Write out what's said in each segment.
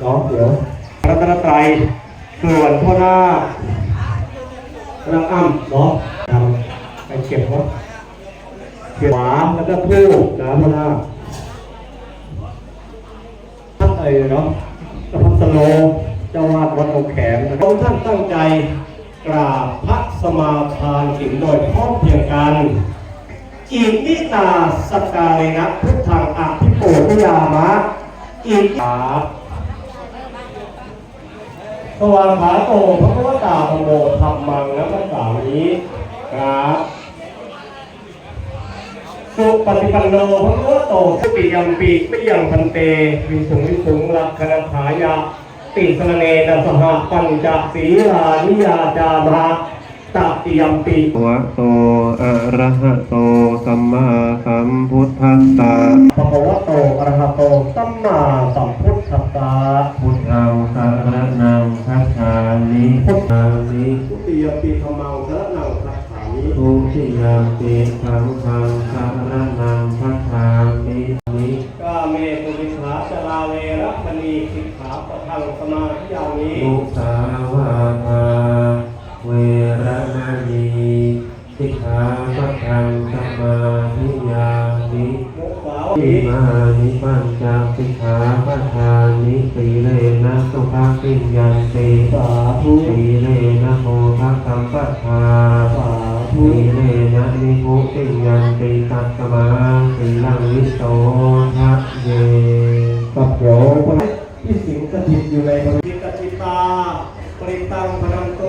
เนาะเดี๋ยวรัตนตรัยส่วนพ่อหน้าพระอ้ำเนาะทำไปเก็บเนาะเก็บหวาแล้วก็ทูบนะพ่อหน้าท่านเอ๋ยเนาะกระพัสโลเจ้าวาดวัดโอแขมนะครับท่านตั้งใจกราบพระสมาทานกินโดยพร้อมเพียงกันอิมิตาสกาเลนะพุทธังอภิโปทยามะอิมิา สวากขาโตพระพุทธตาธรรมโมธรรมังนะพระสานี้ครับสุปฏิปันโนพระพุทธโตสุปิยัมปิไม่ยังพันเตวิสุงวิสุงลักขณถายาติสรเนนสหปัญจศีลานิยาจามา ตติยัมปิวะโตอะระหะโตสัมมาสัมพุทธัสสะภะคะวะโตอะระหะโตสัมมาสัมพุทธัสสะพุทธังสารนังคัจฉามิพุทธังมิทุติยปีธรรมังสรนังคัจฉามิทุติยมปิสังฆังสารนังคัจฉามิานิปัญจสิกขาปทานิสีเลนะสุภาปิญญันติสาธุสีเลนะโมทัสัมปทาสาธุสีเลนะนิพุปิญญันติตัสมาสีลังวิโสทะเยกับเดี๋ยวคนที่สิงสถิตอยู่ในบริกติตาปริตังพนันโต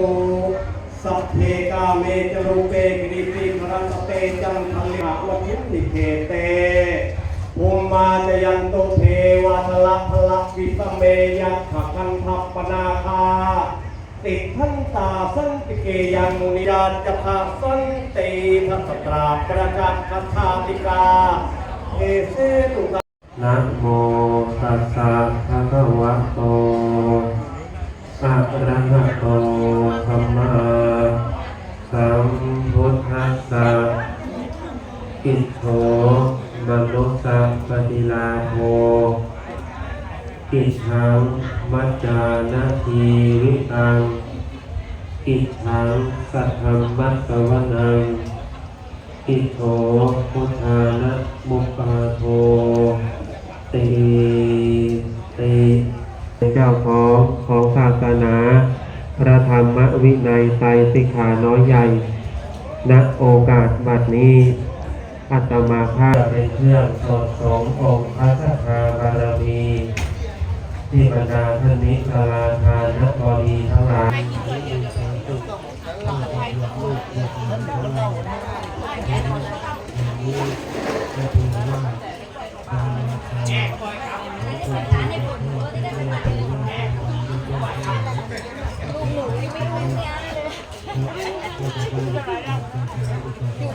สัพเพกาเมจรูเปกิริติพรันเตจังทัลลิหะวัินิเทเต ภูมาจยันโตเทวาทละพละวิสเมยัตถคันทัปปนาคา ติดทันตาสันติเกยังมุนิยาจพาสันติทัสตราประกาศคาถาติกาเอเสตุกานะโมตัสสะภะคะวะโตอะระหะโตสัมมา มนุสสะปฏิลาโภอิชังมัจจานาทีวิตังอิชังสัทธรรมัสวนังอิโธพุทธานะมุปปาโทติติเจ้าของของศาสนาพระธรรมวินัยไตรสิกขาน้อยใหญ่ณโอกาสบัดนี้ อาตมาภาพเป็นเครื่องสดสงองค์พระสัทธาบารมีที่บรรดาท่านนิกลาทานนักบรีทั้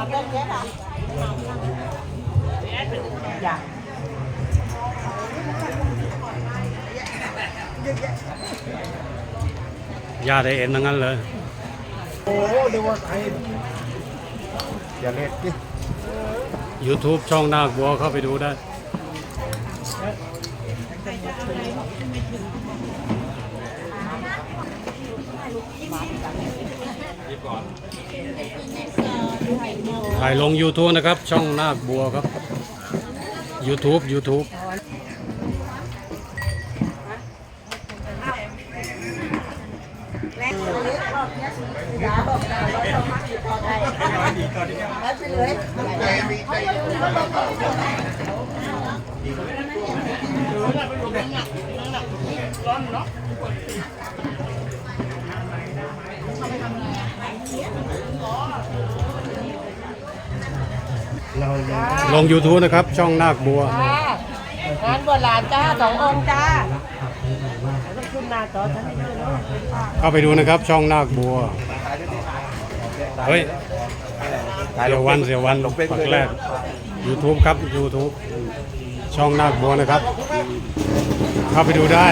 อะรู้ได้แล้วแต่เขาเชื่อมือเดียวกันเนี่ยเราไม่ได้สนใจมาพวกเรามาเล่นเยอะหรอยาไดเอ็นทั้งนั้นเลยอย่าเล็ดดิ YouTube ช่องนาคบัวเข้าไปดูได้ ถ่ายลง YouTube นะครับ ช่องนาคบัวครับ YouTube YouTube ลง YouTube นะครับ ช่องนาคบัวงานบวชหลานจ้าสององค์จ้าต้องขึ้นหน้าจอฉันไม่ขึ้นเนาะเข้าไปดูนะครับ ช่องนาคบัว เฮ้ย เสียวันเสียวันปักแรก YouTube ครับ YouTube ช่องนาคบัวนะครับ เข้าไปดูได้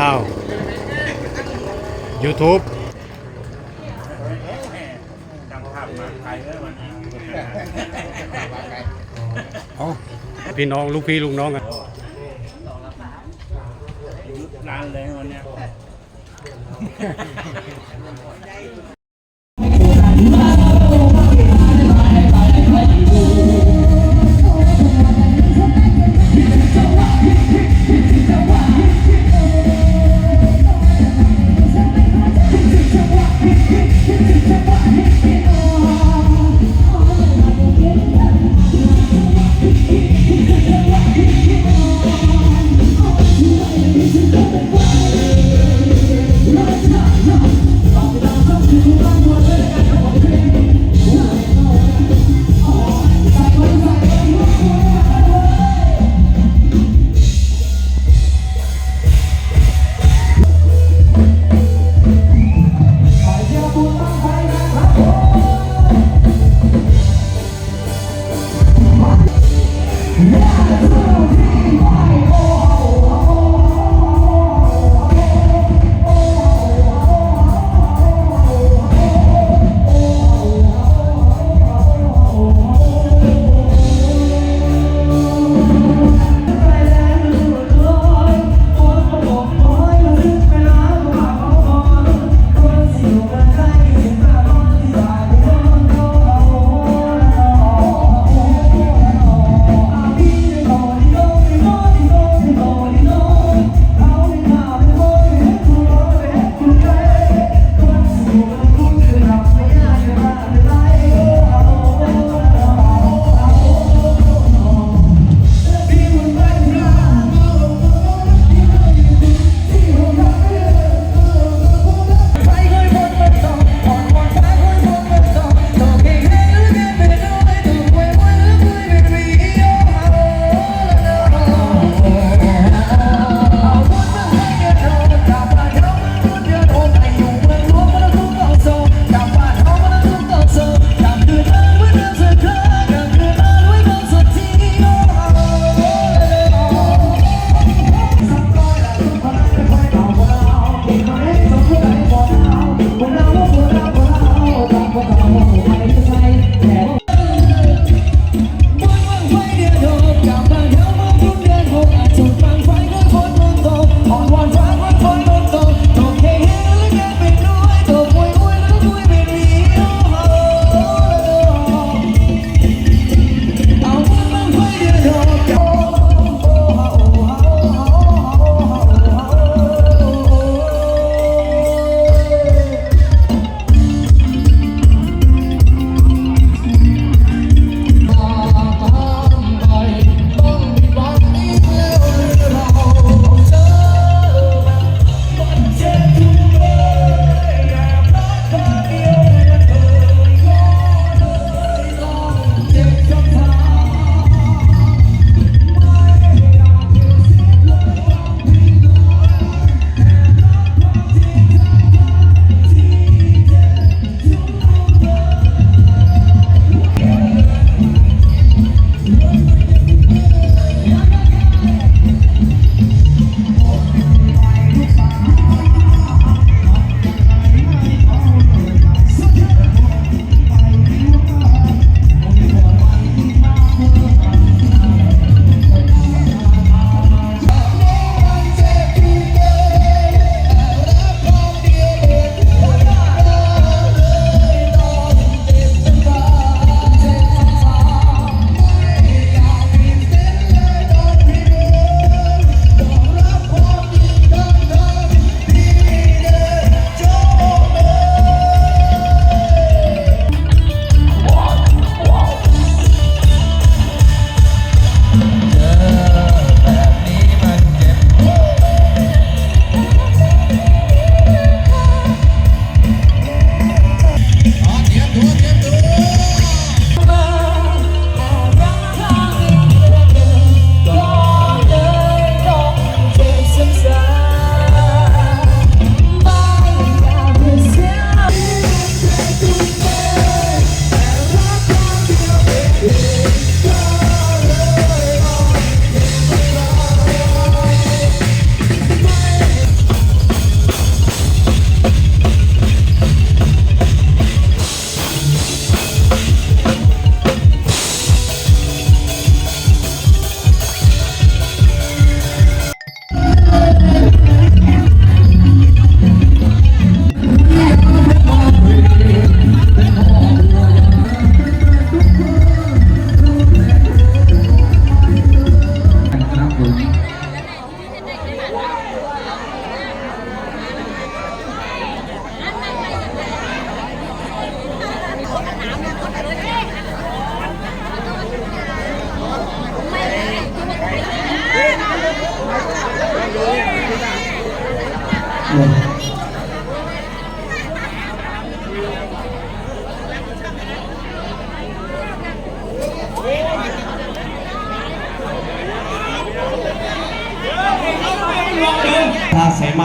อ้าว YouTube เอาพี่น้องลูกพี่ลูกน้องกันนานเลยวันเนี้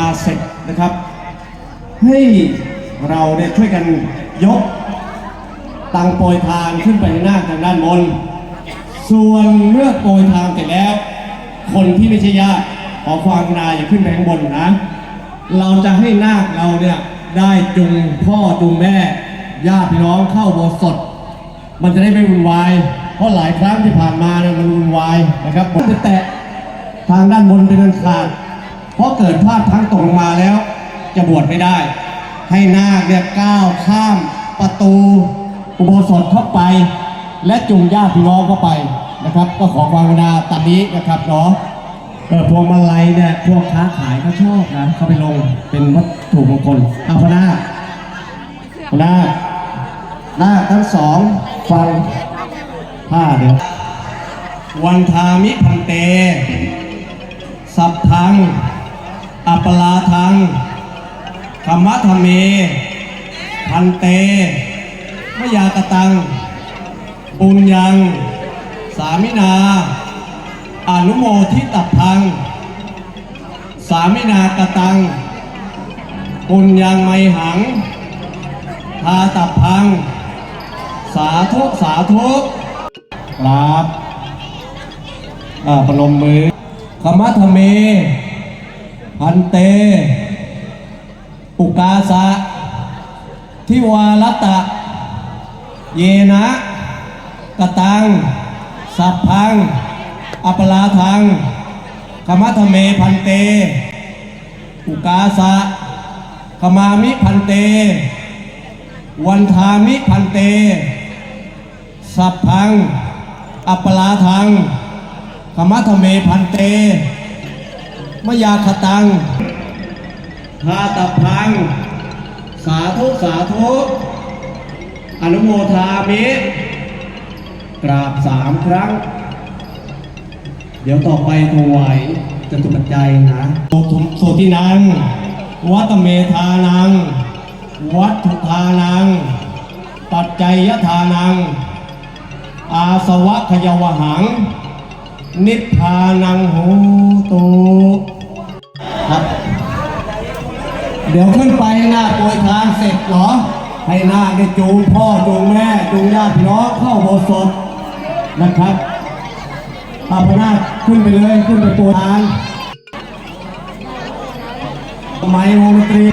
เสมาเสร็จนะครับ ให้เราเนี่ยช่วยกันยกตังโปรยทานขึ้นไปหน้าทางด้านบน ส่วนเมื่อโปรยทานเสร็จแล้ว คนที่ไม่ใช่ญาติขอความกรุณาอย่าขึ้นไปข้างบนนะ เราจะให้นาคเราเนี่ยได้จุงพ่อจุงแม่ญาติพี่น้องเข้าโบสถ์สดมันจะได้ไม่วุ่นวาย เพราะหลายครั้งที่ผ่านมาเนี่ยมันวุ่นวายนะครับผมจะแตะทางด้านบนเป็นอันขาด เพราะเกิดพลาดพลั้งตกลงมาแล้ว จะบวชไม่ได้ ให้นาคเนี่ยก้าวข้ามประตู อุโบสถเข้าไป และจูงญาติพี่น้องเข้าไปนะครับ ก็ขอความกรุณาตัดนี้นะครับเนาะเออพวงมาลัยเนี่ยพวกค้าขายเขาชอบนะเขาไปลงเป็นวัตถุมงคลเอาพนาพนาหน้าทั้งสองฟังผ้าเดี๋ยววันทามิพันเต สัพพัง อัปปลาทังธรรมะธรรมเม พันเตมยากตัง ปุญญัง สามินา อนุโมทิตัพพัง สามินากตัง ปุญญังไมหัง ทาตัพพัง สาธุสาธุครับอ่าปนมมือขมัทเม พันเตอุกาสะ ทิวาลตะ เยนะกตัง สัพพัง อัปลาทังขมัทเมพันเตอุกาสะขมามิพันเต วันทามิพันเต สัพพัง อัปปลาทังขมัทเมพันเต มยาคตังทาตพัง สาธุสาธุอนุโมทามิกราบสามครั้ง เดี๋ยวต่อไปถวายจตุปัจจัยนะโสทุโสตินัง วัตเมธานัง วัตถุทานัง ปัจจัยยทานัง อาสวะขยวหัง นิพพานังโหตุ ครับ เดี๋ยวขึ้นไปให้นาโปรยทานเสร็จเหรอ ให้น้าได้จูงพ่อจูงแม่จูงญาติพี่น้องเข้าโบสถ์นะครับอาพนาขึ้นไปเลยขึ้นไปโปรยทานไม้วงดนตรี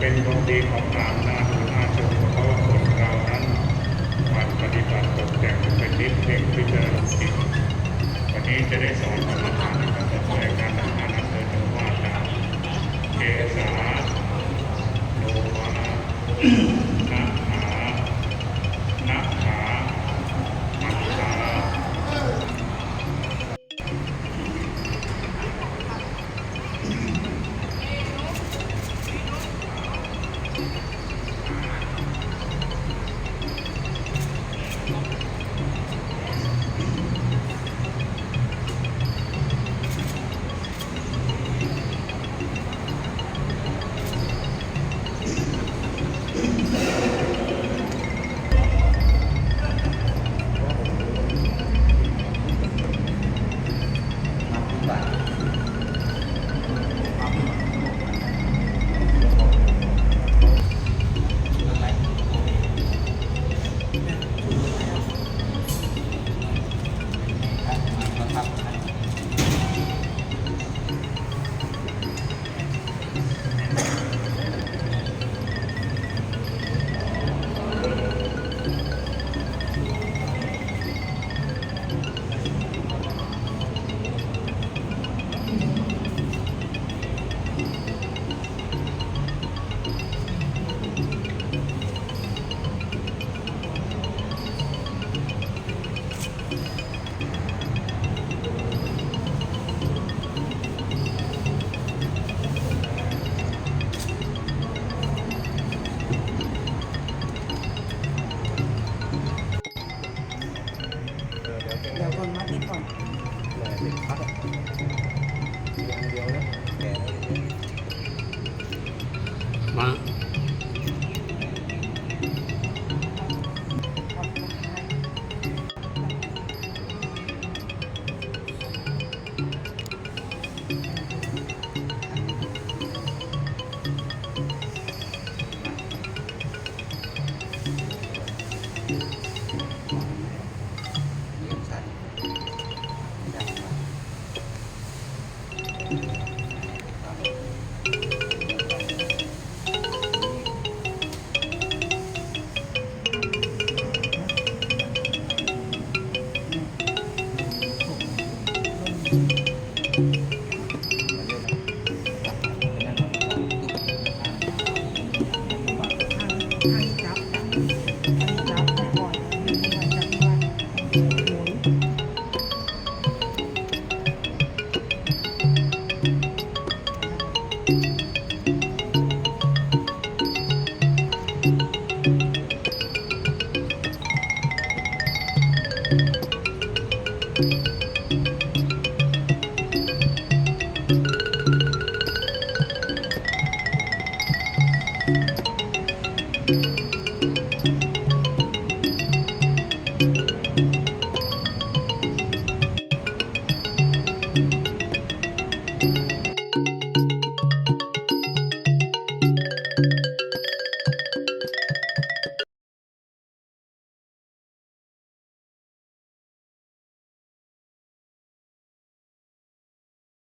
เป็นผลดีของฐานนาดูน่าชมเพราะว่าคนเรานั้นมันปฏิบัติตกแต่งเป็นนิดเพ่งพิจารณาจิตวันนี้จะได้สอนกรรมฐานการแสดงการทำงานเดินจังหวะเกษาโนมา